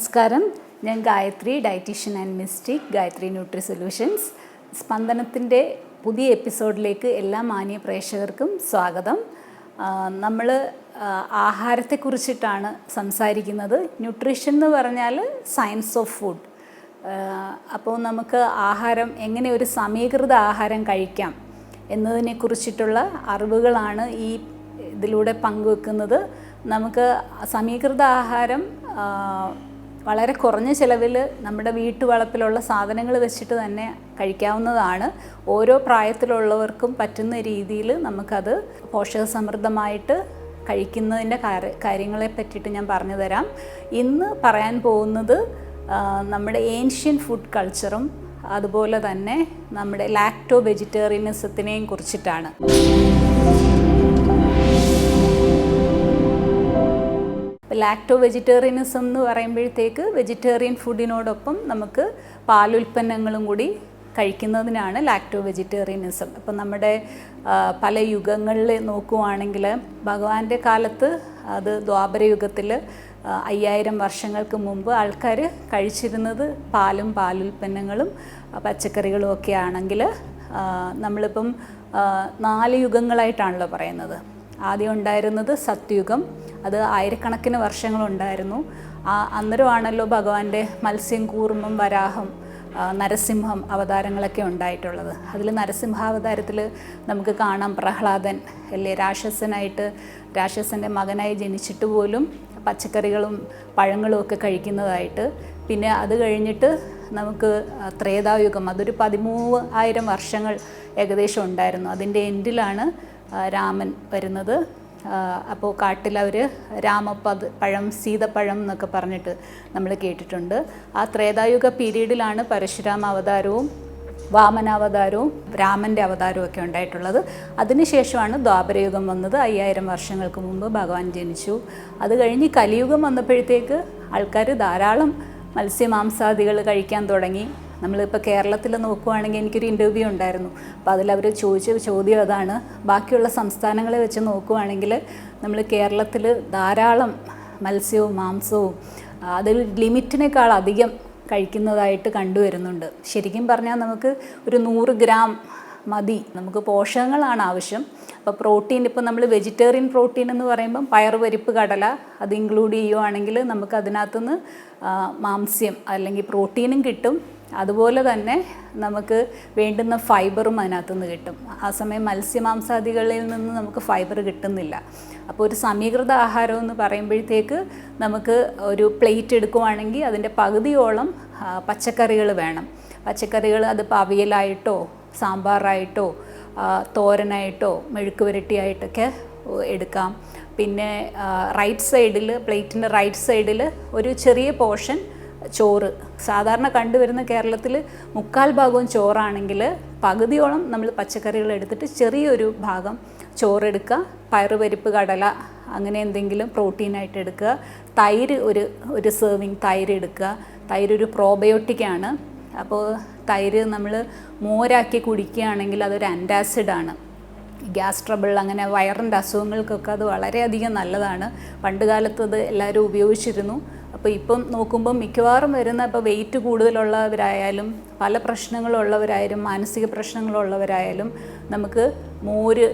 നമസ്കാരം. ഞാൻ Gayathri dietitian and mystic Gayathri nutri solutions. സ്പന്ദനത്തിന്റെ പുതിയ എപ്പിസോഡിലേക്ക് എല്ലാ മാന്യ പ്രേക്ഷകർക്കും സ്വാഗതം. നമ്മൾ ആഹാരത്തെക്കുറിച്ചിട്ടാണ് സംസാരിക്കുന്നത്. ന്യൂട്രീഷൻ എന്ന് പറഞ്ഞാൽ സയൻസ് ഓഫ് ഫുഡ്. അപ്പോൾ നമുക്ക് ആഹാരം എങ്ങനെ ഒരു സമീകൃത ആഹാരം കഴിക്കാം എന്നതിനെ കുറിച്ചിട്ടുള്ള അറിവുകളാണ് ഈ ഇതിലൂടെ പങ്കുവെക്കുന്നത്. നമുക്ക് സമീകൃത ആഹാരം വളരെ കുറഞ്ഞ ചിലവിൽ നമ്മുടെ വീട്ടുവളപ്പിലുള്ള സാധനങ്ങൾ വെച്ചിട്ട് തന്നെ കഴിക്കാവുന്നതാണ്. ഓരോ പ്രായത്തിലുള്ളവർക്കും പറ്റുന്ന രീതിയിൽ നമുക്കത് പോഷകസമൃദ്ധമായിട്ട് കഴിക്കുന്നതിന്റെ കാര്യങ്ങളെ പറ്റിയിട്ട് ഞാൻ പറഞ്ഞു തരാം ഇന്ന് പറയാൻ പോകുന്നത് നമ്മുടെ ഏൻഷ്യൻ ഫുഡ് കൾച്ചറും അതുപോലെ തന്നെ നമ്മുടെ ലാക്ടോ വെജിറ്റേറിയനിസത്തിനെയും കുറിച്ചിട്ടാണ്. ലാക്ടോ വെജിറ്റേറിയനിസം എന്ന് പറയുമ്പോഴത്തേക്ക് വെജിറ്റേറിയൻ ഫുഡിനോടൊപ്പം നമുക്ക് പാലുൽപ്പന്നങ്ങളും കൂടി കഴിക്കുന്നതിനാണ് ലാക്ടോ വെജിറ്റേറിയനിസം ഇപ്പം നമ്മുടെ പല യുഗങ്ങളിൽ നോക്കുവാണെങ്കിൽ ഭഗവാന്റെ കാലത്ത് അത് ദ്വാപര യുഗത്തിൽ അയ്യായിരം വർഷങ്ങൾക്ക് മുമ്പ് ആൾക്കാർ കഴിച്ചിരുന്നത് പാലും പാലുൽപ്പന്നങ്ങളും പച്ചക്കറികളും ഒക്കെ ആണെങ്കിൽ നമ്മളിപ്പം നാല് യുഗങ്ങളായിട്ടാണല്ലോ പറയുന്നത്. ആദ്യം ഉണ്ടായിരുന്നത് സത്യുഗം. അത് ആയിരക്കണക്കിന് വർഷങ്ങളുണ്ടായിരുന്നു. അന്നേരമാണല്ലോ ഭഗവാന്റെ മത്സ്യം കൂർമ്മം വരാഹം നരസിംഹം അവതാരങ്ങളൊക്കെ ഉണ്ടായിട്ടുള്ളത്. അതിൽ നരസിംഹാവതാരത്തിൽ നമുക്ക് കാണാം പ്രഹ്ലാദൻ അല്ലേ? രാക്ഷസനായിട്ട് രാക്ഷസന്റെ മകനായി ജനിച്ചിട്ട് പോലും പച്ചക്കറികളും പഴങ്ങളും ഒക്കെ കഴിക്കുന്നതായിട്ട്. പിന്നെ അത് കഴിഞ്ഞിട്ട് നമുക്ക് ത്രേതായുഗം അതൊരു പതിമൂവായിരം വർഷങ്ങൾ ഏകദേശം ഉണ്ടായിരുന്നു. അതിന്റെ എൻഡിലാണ് രാമൻ വരുന്നത്. അപ്പോൾ കാട്ടിൽ അവർ രാമപത് പഴം സീതപ്പഴം എന്നൊക്കെ പറഞ്ഞിട്ട് നമ്മൾ കേട്ടിട്ടുണ്ട്. ആ ത്രേതായുഗ പീരീഡിലാണ് പരശുരാമ അവതാരവും വാമനാവതാരവും രാമന്റെ അവതാരവും ഒക്കെ ഉണ്ടായിട്ടുള്ളത്. അതിനുശേഷമാണ് ദ്വാപരയുഗം വന്നത്. അയ്യായിരം വർഷങ്ങൾക്ക് മുമ്പ് ഭഗവാൻ ജനിച്ചു. അത് കഴിഞ്ഞ് കലിയുഗം വന്നപ്പോഴത്തേക്ക് ആൾക്കാർ ധാരാളം മത്സ്യമാംസാദികൾ കഴിക്കാൻ തുടങ്ങി. നമ്മളിപ്പോൾ കേരളത്തിൽ നോക്കുവാണെങ്കിൽ എനിക്കൊരു ഇന്റർവ്യൂ ഉണ്ടായിരുന്നു. അപ്പോൾ അതിൽ അതിലവർ ചോദിച്ച ചോദ്യം അതാണ്. ബാക്കിയുള്ള സംസ്ഥാനങ്ങളെ വെച്ച് നോക്കുവാണെങ്കിൽ നമ്മൾ കേരളത്തിൽ ധാരാളം മത്സ്യവും മാംസവും അതൊരു ലിമിറ്റിനേക്കാൾ അധികം കഴിക്കുന്നതായിട്ട് കണ്ടുവരുന്നുണ്ട് ശരിക്കും പറഞ്ഞാൽ നമുക്ക് ഒരു നൂറ് ഗ്രാം മതി. നമുക്ക് പോഷകങ്ങളാണ് ആവശ്യം. അപ്പോൾ പ്രോട്ടീൻ ഇപ്പോൾ നമ്മൾ വെജിറ്റേറിയൻ പ്രോട്ടീൻ എന്ന് പറയുമ്പം പയർ പരിപ്പ് കടല അത് ഇൻക്ലൂഡ് ചെയ്യുവാണെങ്കിൽ നമുക്ക് അതിനകത്തുനിന്ന് മാംസ്യം അല്ലെങ്കിൽ പ്രോട്ടീനും കിട്ടും. അതുപോലെ തന്നെ നമുക്ക് വേണ്ടുന്ന ഫൈബറും അതിനകത്തുനിന്ന് കിട്ടും. ആ സമയം മത്സ്യമാംസാദികളിൽ നിന്ന് നമുക്ക് ഫൈബർ കിട്ടുന്നില്ല. അപ്പോൾ ഒരു സമീകൃത ആഹാരം എന്ന് പറയുമ്പോഴത്തേക്ക് നമുക്ക് ഒരു പ്ലേറ്റ് എടുക്കുവാണെങ്കിൽ അതിന്റെ പകുതിയോളം പച്ചക്കറികൾ വേണം. പച്ചക്കറികൾ അതിപ്പോൾ അവിയലായിട്ടോ സാമ്പാറായിട്ടോ തോരനായിട്ടോ മെഴുക്ക് പുരട്ടിയായിട്ടൊക്കെ എടുക്കാം. പിന്നെ റൈറ്റ് സൈഡിൽ പ്ലേറ്റിന്റെ റൈറ്റ് സൈഡിൽ ഒരു ചെറിയ പോർഷൻ ചോറ്. സാധാരണ കണ്ടുവരുന്ന കേരളത്തിൽ മുക്കാൽ ഭാഗവും ചോറാണെങ്കിൽ പകുതിയോളം നമ്മൾ പച്ചക്കറികൾ എടുത്തിട്ട് ചെറിയൊരു ഭാഗം ചോറെടുക്കുക. പയറുപരിപ്പ് കടല അങ്ങനെ എന്തെങ്കിലും പ്രോട്ടീനായിട്ട് എടുക്കുക. തൈര് ഒരു ഒരു സെർവിങ് തൈര് എടുക്കുക. തൈര് ഒരു പ്രോബയോട്ടിക്കാണ് അപ്പോൾ തൈര് നമ്മൾ മോരാക്കി കുടിക്കുകയാണെങ്കിൽ അതൊരു ആന്റാസിഡാണ് ഗ്യാസ് ട്രബിൾ അങ്ങനെ വയറിന്റെ അസുഖങ്ങൾക്കൊക്കെ അത് വളരെയധികം നല്ലതാണ്. പണ്ട് കാലത്ത് അത് എല്ലാവരും ഉപയോഗിച്ചിരുന്നു. അപ്പോൾ ഇപ്പം നോക്കുമ്പം മിക്കവാറും വരുന്ന ഇപ്പോൾ വെയിറ്റ് കൂടുതലുള്ളവരായാലും പല പ്രശ്നങ്ങളുള്ളവരായാലും മാനസിക പ്രശ്നങ്ങളുള്ളവരായാലും നമുക്ക് മോര്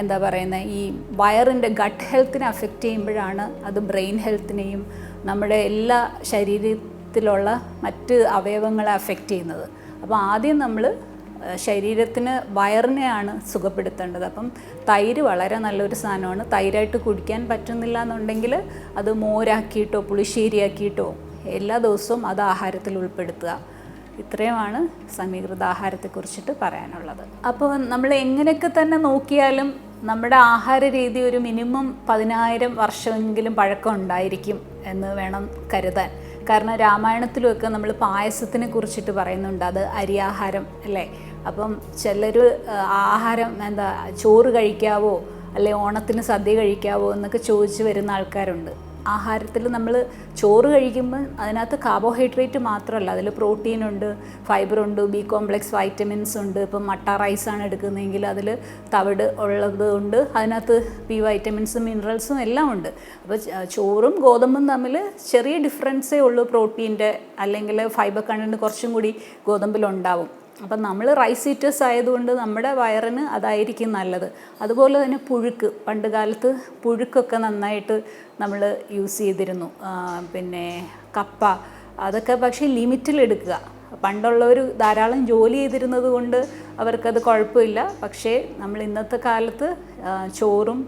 എന്താ പറയുന്നത് ഈ വയറിന്റെ ഗട്ട് ഹെൽത്തിനെ അഫക്റ്റ് ചെയ്യുമ്പോഴാണ് അത് ബ്രെയിൻ ഹെൽത്തിനെയും നമ്മുടെ എല്ലാ ശരീരത്തിലുള്ള മറ്റ് അവയവങ്ങളെ അഫക്റ്റ് ചെയ്യുന്നത്. അപ്പോൾ ആദ്യം നമ്മൾ ശരീരത്തിന് വയറിനെയാണ് സുഖപ്പെടുത്തേണ്ടത്. അപ്പം തൈര് വളരെ നല്ലൊരു സാധനമാണ്. തൈരായിട്ട് കുടിക്കാൻ പറ്റുന്നില്ല എന്നുണ്ടെങ്കിൽ അത് മോരാക്കിയിട്ടോ പുളിശ്ശേരിയാക്കിയിട്ടോ എല്ലാ ദിവസവും അത് ആഹാരത്തിൽ ഉൾപ്പെടുത്തുക. ഇത്രയുമാണ് സമീകൃത ആഹാരത്തെക്കുറിച്ചിട്ട് പറയാനുള്ളത്. അപ്പോൾ നമ്മൾ എങ്ങനെയൊക്കെ തന്നെ നോക്കിയാലും നമ്മുടെ ആഹാര രീതി ഒരു മിനിമം പതിനായിരം വർഷമെങ്കിലും പഴക്കം ഉണ്ടായിരിക്കും എന്ന് വേണം കരുതാൻ. കാരണം രാമായണത്തിലുമൊക്കെ നമ്മൾ പായസത്തിനെ കുറിച്ചിട്ട് പറയുന്നുണ്ട്. അത് അരിയാഹാരം അല്ലേ? അപ്പം ചിലർ ആഹാരം എന്താ ചോറ് കഴിക്കാവോ അല്ലെ ഓണത്തിന് സദ്യ കഴിക്കാവോ എന്നൊക്കെ ചോദിച്ചു വരുന്ന ആൾക്കാരുണ്ട്. ആഹാരത്തിൽ നമ്മൾ ചോറ് കഴിക്കുമ്പോൾ അതിനകത്ത് കാർബോഹൈഡ്രേറ്റ് മാത്രമല്ല. അതിൽ പ്രോട്ടീൻ ഉണ്ട് ഫൈബർ ഉണ്ട് ബി കോംപ്ലെക്സ് വൈറ്റമിൻസ് ഉണ്ട്. ഇപ്പം മട്ട റൈസാണ് എടുക്കുന്നതെങ്കിൽ അതിൽ തവിട് ഉള്ളത് കൊണ്ട് അതിനകത്ത് ബി വൈറ്റമിൻസും മിനറൽസും എല്ലാം ഉണ്ട്. അപ്പോൾ ചോറും ഗോതമ്പും തമ്മിൽ ചെറിയ ഡിഫറൻസേ ഉള്ളൂ പ്രോട്ടീന്റെ അല്ലെങ്കിൽ ഫൈബർ കണ്ടന്റ് കുറച്ചും കൂടി ഗോതമ്പിലുണ്ടാവും അപ്പം നമ്മൾ റൈസ് ഈറ്റേഴ്സ് ആയതുകൊണ്ട് നമ്മുടെ വയറിന് അതായിരിക്കും നല്ലത്. അതുപോലെ തന്നെ പുഴുക്ക്. പണ്ട് കാലത്ത് പുഴുക്കൊക്കെ നന്നായിട്ട് നമ്മൾ യൂസ് ചെയ്തിരുന്നു. പിന്നെ കപ്പ അതൊക്കെ പക്ഷേ ലിമിറ്റിൽ ലിമിറ്റിലെടുക്കുക പണ്ടുള്ളവർ ധാരാളം ജോലി ചെയ്തിരുന്നത് കൊണ്ട് അവർക്കത് കുഴപ്പമില്ല. പക്ഷേ നമ്മൾ ഇന്നത്തെ കാലത്ത് ചോറും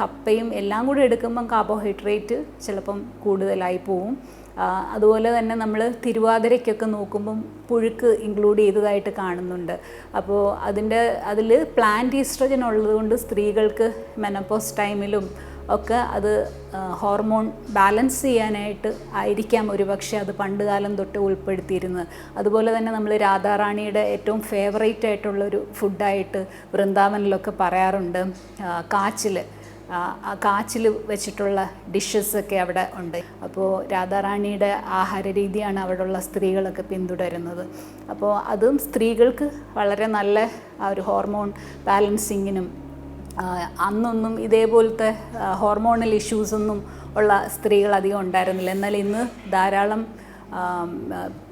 കപ്പയും എല്ലാം കൂടി എടുക്കുമ്പം കാർബോഹൈഡ്രേറ്റ് ചിലപ്പം കൂടുതലായി പോവും. അതുപോലെ തന്നെ നമ്മൾ തിരുവാതിരയ്ക്കൊക്കെ നോക്കുമ്പം പുഴുക്ക് ഇൻക്ലൂഡ് ചെയ്തതായിട്ട് കാണുന്നുണ്ട്. അപ്പോൾ അതിന്റെ അതിൽ പ്ലാന്റ് ഈസ്ട്രജൻ ഉള്ളതുകൊണ്ട് സ്ത്രീകൾക്ക് മെനപ്പോസ് ടൈമിലും ഒക്കെ അത് ഹോർമോൺ ബാലൻസ് ചെയ്യാനായിട്ട് ആയിരിക്കാം ഒരുപക്ഷെ അത് പണ്ട് കാലം തൊട്ട് ഉൾപ്പെടുത്തിയിരുന്നത്. അതുപോലെ തന്നെ നമ്മൾ രാധാറാണിയുടെ ഏറ്റവും ഫേവറേറ്റ് ആയിട്ടുള്ളൊരു ഫുഡായിട്ട് വൃന്ദാവനിലൊക്കെ പറയാറുണ്ട് കാച്ചിൽ കാച്ചിൽ വെച്ചിട്ടുള്ള ഡിഷസൊക്കെ അവിടെ ഉണ്ട്. അപ്പോൾ രാധാറാണിയുടെ ആഹാര രീതിയാണ് അവിടെയുള്ള സ്ത്രീകളൊക്കെ പിന്തുടരുന്നത്. അപ്പോൾ അതും സ്ത്രീകൾക്ക് വളരെ നല്ല ആ ഒരു ഹോർമോൺ ബാലൻസിങ്ങിനും അന്നൊന്നും ഇതേപോലത്തെ ഹോർമോണൽ ഇഷ്യൂസൊന്നും ഉള്ള സ്ത്രീകൾ അധികം ഉണ്ടായിരുന്നില്ല. എന്നാൽ ഇന്ന് ധാരാളം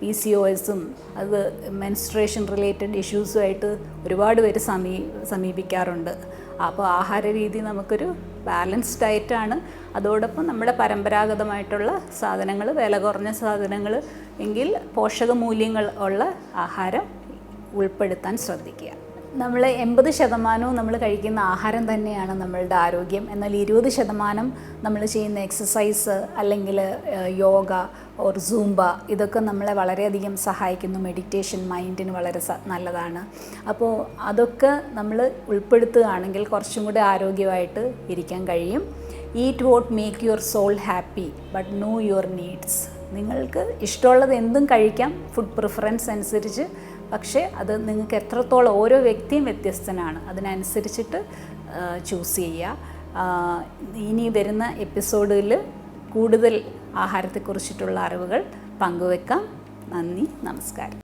പി സി ഒ എസും അത് മെൻസ്ട്രേഷൻ റിലേറ്റഡ് ഇഷ്യൂസുമായിട്ട് ഒരുപാട് പേര് സമീ സമീപിക്കാറുണ്ട്. അപ്പോൾ ആഹാര രീതി നമുക്കൊരു ബാലൻസ്ഡ് ഡയറ്റാണ്. അതോടൊപ്പം നമ്മുടെ പരമ്പരാഗതമായിട്ടുള്ള സാധനങ്ങൾ വില കുറഞ്ഞ സാധനങ്ങൾ എങ്കിൽ പോഷകമൂല്യങ്ങൾ ഉള്ള ആഹാരം ഉൾപ്പെടുത്താൻ ശ്രദ്ധിക്കുക. നമ്മൾ എൺപത് ശതമാനവും നമ്മൾ കഴിക്കുന്ന ആഹാരം തന്നെയാണ് നമ്മളുടെ ആരോഗ്യം. എന്നാൽ ഇരുപത് ശതമാനം നമ്മൾ ചെയ്യുന്ന എക്സസൈസ് അല്ലെങ്കിൽ യോഗ ഓർ സൂംബ ഇതൊക്കെ നമ്മളെ വളരെയധികം സഹായിക്കുന്നു. മെഡിറ്റേഷൻ മൈൻഡിന് വളരെ നല്ലതാണ്. അപ്പോൾ അതൊക്കെ നമ്മൾ ഉൾപ്പെടുത്തുകയാണെങ്കിൽ കുറച്ചും കൂടി ആരോഗ്യമായിട്ട് ഇരിക്കാൻ കഴിയും. Eat what make your soul happy but know your needs നിങ്ങൾക്ക് ഇഷ്ടമുള്ളത് എന്തും കഴിക്കാം. ഫുഡ് പ്രിഫറൻസ് അനുസരിച്ച് പക്ഷേ അത് നിങ്ങൾക്ക് എത്രത്തോളം ഓരോ വ്യക്തിയും വ്യത്യസ്തനാണ് അതിനനുസരിച്ചിട്ട് ചൂസ് ചെയ്യുക. ഇനി വരുന്ന എപ്പിസോഡിൽ കൂടുതൽ ആഹാരത്തെക്കുറിച്ചിട്ടുള്ള അറിവുകൾ പങ്കുവെക്കാം. നന്ദി നമസ്കാരം.